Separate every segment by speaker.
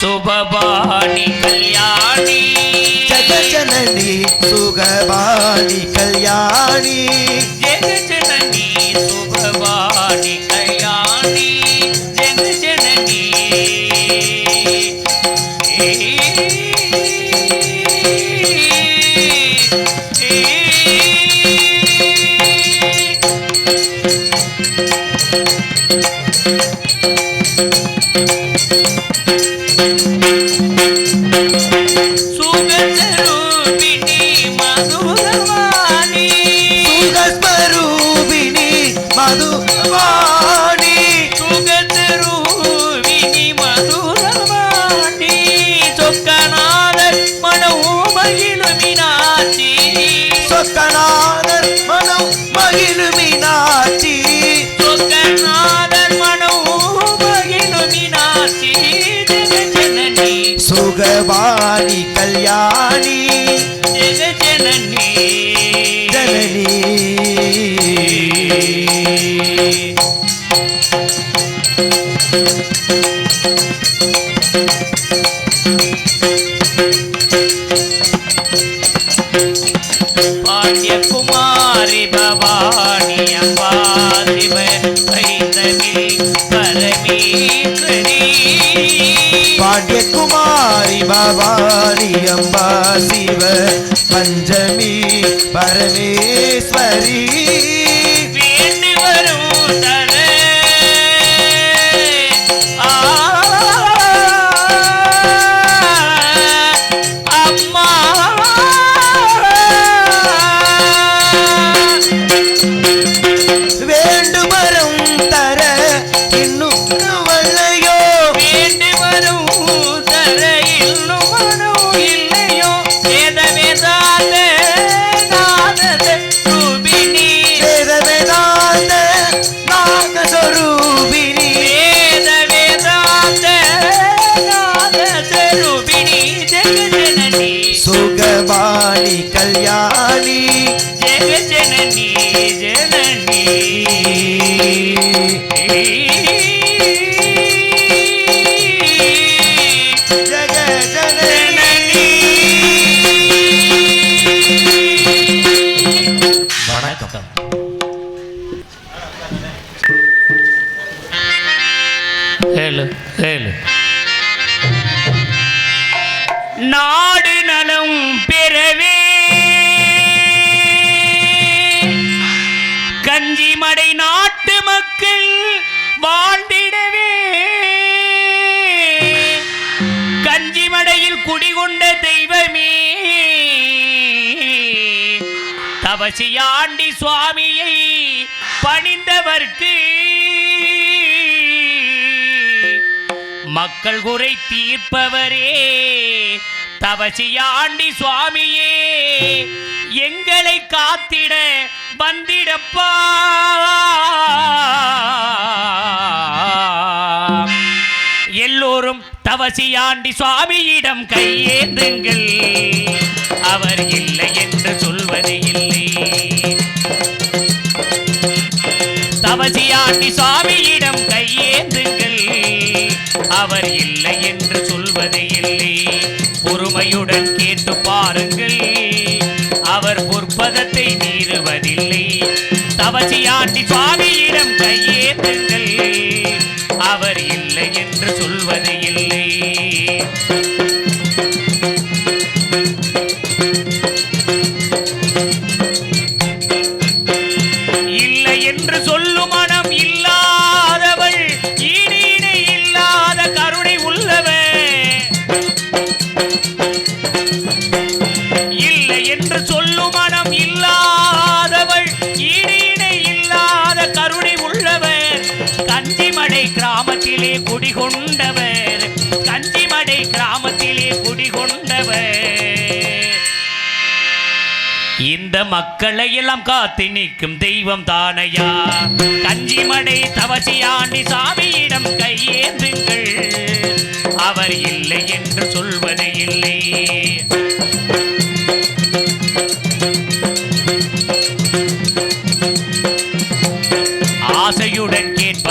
Speaker 1: சுபபாணி கல்யாணி
Speaker 2: ஜனனி சுகபாணி கல்யாணி
Speaker 1: ஜெகஜனனி சுபபாணி
Speaker 2: சுகபாணி கல்யாணி.
Speaker 1: ஜெகஜனனி
Speaker 2: ஜனனி.
Speaker 1: பாண்டியகுமாரி பவானி
Speaker 2: பவானி அம்பா சிவ பஞ்சமி பரமேஸ்வரி.
Speaker 1: நாடு நலம் பெறவே. கஞ்சிமடை நாட்டு மக்கள் வாழ்ந்திடவே. கஞ்சிமடையில் குடிகொண்ட தெய்வமே. தவசியாண்டி சுவாமியை பணிந்தவர்க்கு. மக்கள் குறை தீர்ப்பவரே. தவசியாண்டி சுவாமியே எங்களை காத்திட வந்திடப்பா. எல்லோரும் தவசியாண்டி சுவாமியிடம் கையேந்துங்கள். அவர் இல்லை என்று சொல்வது இல்லை. தவசியாண்டி சுவாமியிடம் கை அவர் இல்லை என்று சொல்வது இல்லை. பொறுமையுடன் கேட்டு பாருங்கள். அவர் பொற்பதத்தை மீறுவதில்லை. தவசியாண்டி சுவாமியிடம் கையேற்று கஞ்சிமடை கிராமத்திலே குடிகொண்டவர். கஞ்சிமடை கிராமத்திலே குடிகொண்டவர். இந்த மக்களை எல்லாம் காத்து நிற்கும் தெய்வம் தானையா. கஞ்சிமடை தவசியாண்டி சாமியிடம் கையேந்துங்கள். அவர் இல்லை என்று சொல்வது இல்லை.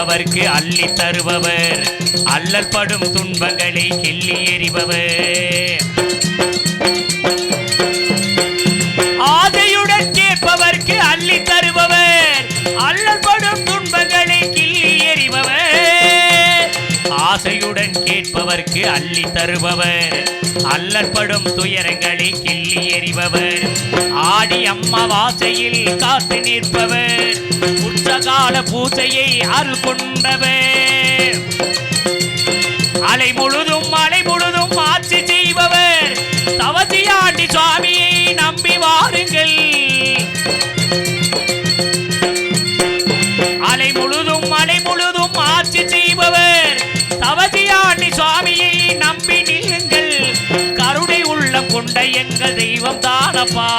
Speaker 1: ஆசையுடன் அள்ளி தருபவர். அல்லல் படும் துன்பங்களை கிள்ளி எறிபவர். ஆசையுடன் கேட்பவர்க்கு அள்ளி தருபவர். அல்லல் படும் துன்பங்களை கிள்ளி எறிபவர். ஆசையுடன் கேட்பவர்க்கு அள்ளி தருபவர். அல்லற்படும் துயரங்களை கிள்ளி எறிபவர். ஆடி அம்மாவாசையில் காத்து நிற்பவர். கால பூஜையை அருள் கொண்டவே. அலை முழுதும் அலை முழுதும் ஆட்சி செய்பவர் தவசியாண்டி சுவாமியை நம்பி வாருங்கள். அலை முழுதும் அலை முழுதும் ஆட்சி செய்பவர் தவசியாண்டி சுவாமியை நம்பி நில்லுங்கள். கருணை உள்ளம் கொண்ட எங்கள் தெய்வம் தானப்பா.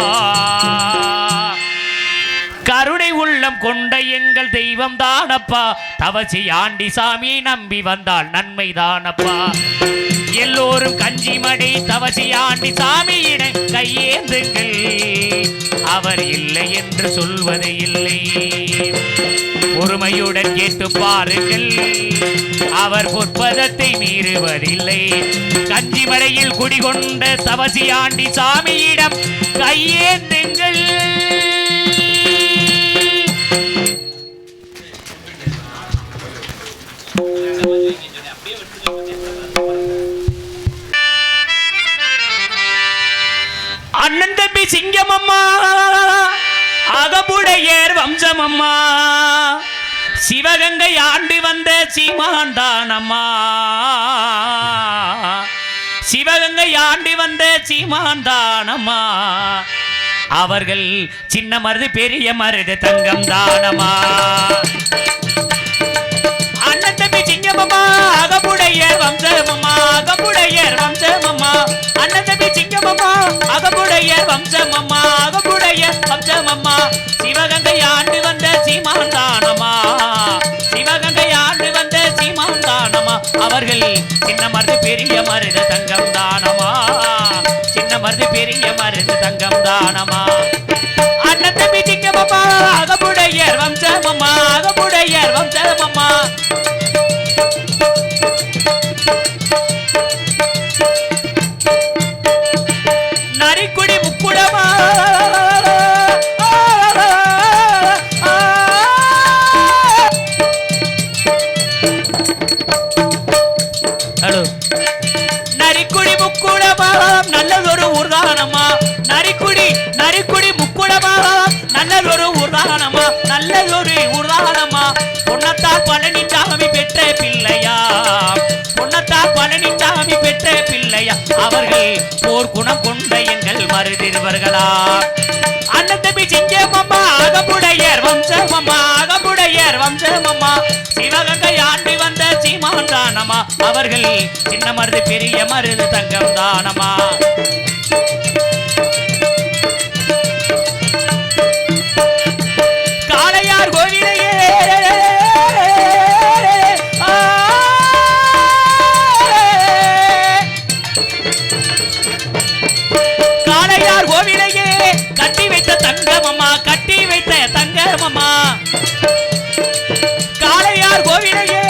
Speaker 1: கருணை உள்ளம் கொண்ட எங்கள் தெய்வம் தானப்பா தவசி ஆண்டி சாமி நம்பி வந்தால் நன்மை தானப்பா எல்லோரும் கஞ்சி மடி தவசி ஆண்டி சாமியிடம் கையேந்துங்கள். அவர் இல்லை என்று சொல்வது இல்லை. பொறுமையுடன் கேட்டு பாருங்கள். அவர் பொற்பதத்தை மீறுவதில்லை. கஞ்சிமலையில் குடிகொண்ட தவசி ஆண்டி சாமியிடம் கையேந்துங்கள். அண்ணன் தம்பி சிங்கம் அம்மா அகமுடையர் வம்சம் அம்மா சிவகங்கை ஆண்டு வந்த சீமான்தானம்மா. சிவகங்கை ஆண்டு வந்த சீமான்தானம்மா. அவர்கள் சின்ன மருது பெரிய மருது தங்கம் தானமா வம்சமம்மா அகமுடையர் வம்சமம்மா. அண்ணன் தம்பி சிங்கமம்மா அகமுடையர் வம்சமம்மா அகமுடையர் வம்சமம்மா. சிவகங்கை ஆண்டு வந்த சீமான் தானமா சிவகங்கை ஆண்டு வந்த சீமான் தானமா அவர்கள் சின்ன மருந்து பெரிய மருது தங்கம் தானமா சின்ன மருந்து பெரிய மருது தங்கம் தானமா அண்ணன் தம்பி சிங்கமம்மா அகமுடையர் நல்லதொரு ஊர்தானமா நல்லதொரு பழனி பொன்னத்தால் பழனிசாமி பெற்ற பிள்ளையா? பொன்னத்தால் பழனிசாமி பெற்ற பிள்ளையா? அவர்கள் போர் குணம் கொண்ட எங்கள் மருதிருவர்களா அண்ணன் தம்பி சிங்கமம்மா அகமுடையர் வம்சமம்மா அகமுடையர் வம்சமம்மா. சிவகங்கை ஆண்டு வந்த சீமான் தானமா அவர்கள் சின்ன மருது பெரிய மருது தங்கம் தானமா காளையார் கோவிலையே. காளையார் கோவிலையே. கட்டி வைத்த தங்கமம்மா கட்டி வைத்த தங்கமம்மா. காளையார் கோவிலையே.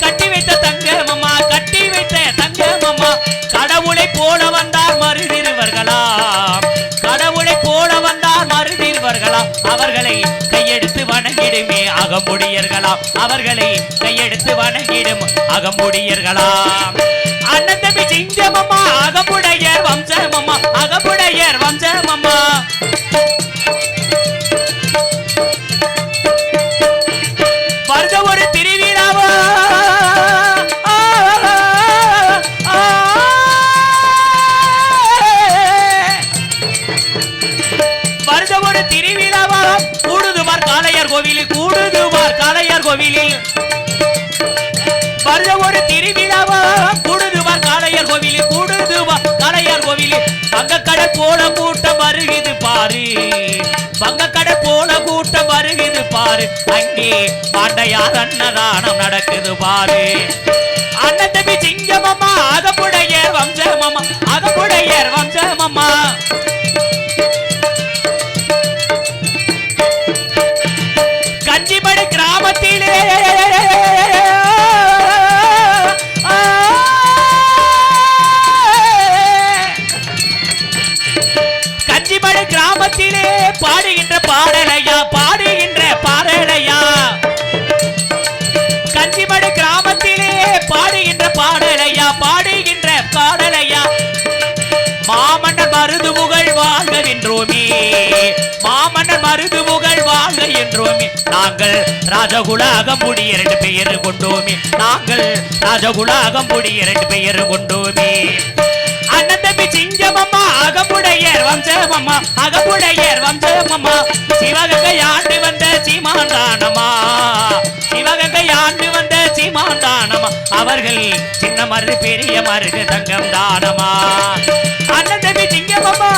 Speaker 1: கட்டி வைத்த தங்கமம்மா கட்டி வைத்த தங்கமம்மா. கடவுளை போல வந்தார் மருதிருவர்களா கடவுளை போல வந்தார் மருதிருவர்களா அவர்களை கையெடுத்து வணங்கிடுமே அகமுடியர்களாம். அவர்களை கையெடுத்து வணங்கிடும் அகமுடியர்களாம். அண்ணன் சிங்கமம்மா அகமுடையர் வம்சமம்மா அகமுடையர் வம்சமம்மா. கோவிலில் கூடுதுவார் காளையார் கோவிலில். வருத ஒரு திருவிழாவா கூடுதுவார் காளையார் கோவிலில் கூடுதுவார் காளையார் கோவிலில். பங்கக்கடை போல கூட்டம் வருகுது பாரு. பங்கக்கடை போல கூட்டம் வருகுது பாரு. அங்கே பாண்டையார் அன்னதானம் நடக்குது பாரு. அண்ணன் தம்பி சிங்கமம்மா அகப்புடையர் வம்சமம்மா அகப்புடையர் வம்சமம்மா. என்றோமே. மாமன்னர் மருது புகழ் வாங்க என்றோமே. நாங்கள் ராஜகுல அகம்புடி இரண்டு பெயர் கொண்டோமே. நாங்கள் ராஜகுல அகம்புடி இரண்டு பெயர் கொண்டோமே. அண்ணன் தம்பி சிங்கமம்மா அகப்புடையர் வம்சமம்மா அகமுடையர் வம்சமம்மா. சிவகங்கை ஆண்டு வந்த சீமான் தானம்மா தானமா? அவர்கள் சின்ன மருது பெரிய மருது தங்கம் தானமா? அண்ணன் தம்பி சிங்கமம்மா